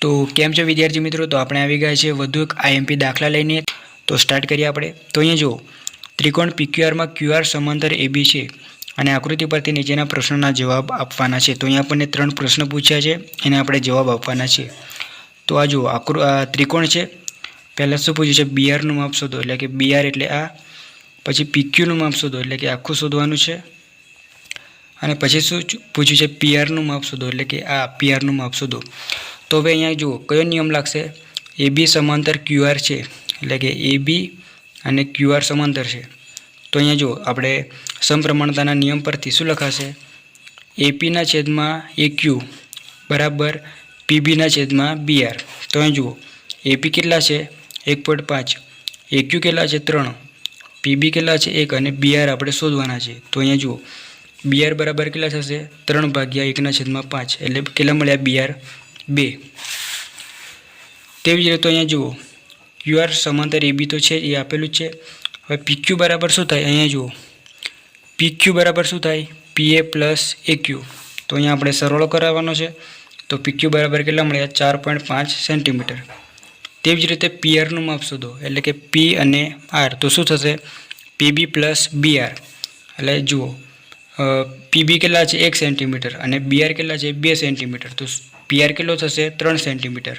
તો કેમ છે વિદ્યાર્થી મિત્રો? તો આપણે આવી ગયા છે વધુ એક આઈએમપી દાખલા લઈને. તો સ્ટાર્ટ કરીએ આપણે. તો અહીંયા જુઓ. ત્રિકોણ પીક્યુઆરમાં ક્યુઆર સમાંતર એબી છે. અને આકૃતિ પરથી નીચેના પ્રશ્નોના જવાબ આપવાના છે. તો અહીંયા આપણને ત્રણ પ્રશ્ન પૂછ્યા છે. એને આપણે જવાબ આપવાના છે. તો આ જુઓ, આકૃ ત્રિકોણ છે. પહેલાં શું પૂછ્યું છે? બીઆરનું માપ શોધો. એટલે કે બીઆર એટલે આ. પછી પીક્યુનું માપ શોધો. એટલે કે આખું શોધવાનું છે. અને પછી શું પૂછ્યું છે? પીઆરનું માપ શોધો. એટલે કે આ પીઆરનું માપ શોધો. તો હવે અહીંયા જુઓ, કયો નિયમ લાગશે? એ બી સમાંતર ક્યુઆર છે, એટલે કે એ બી અને ક્યુઆર સમાંતર છે. તો અહીંયા જુઓ, આપણે સમપ્રમાણતાના નિયમ પરથી શું લખાશે? એપીના છેદમાં એ ક્યુ બરાબર પીબીના છેદમાં બીઆર તો અહીં જુઓ એપી કેટલા છે? એક પોઈન્ટ પાંચ. એક્યુ કેટલા છે? ત્રણ. પીબી કેટલા છે? એક અને બીઆર આપણે શોધવાના છે. તો અહીંયા જુઓ બીઆર બરાબર કેટલા થશે? ત્રણ ભાગ્યા એકના છેદમાં પાંચ. એટલે કેટલા મળ્યા? બીઆર બે. તેવી જ રીતે અહીંયા જુઓ. ક્યુઆર સમાંતર એબી તો છે, એ આપેલું છે. હવે પીક્યુ બરાબર શું થાય? અહીંયા જુઓ. પીક્યુ બરાબર શું થાય? પીએ પ્લસ એક્યુ તો અહીંયા આપણે સરવાળો કરાવવાનો છે. તો પીક્યુ બરાબર કેટલા મળ્યા ચાર પોઈન્ટ પાંચ સેન્ટીમીટર તેવી જ રીતે પીઆરનું માપ શોધો. એટલે કે પી અને આર તો શું થશે? પીબી પ્લસ બીઆર એટલે જુઓ. પીબી કેટલા છે? એક સેન્ટીમીટર અને બીઆર કેટલા છે? બે સેન્ટીમીટર તો પીઆર કેટલો થશે? ત્રણ સેન્ટીમીટર.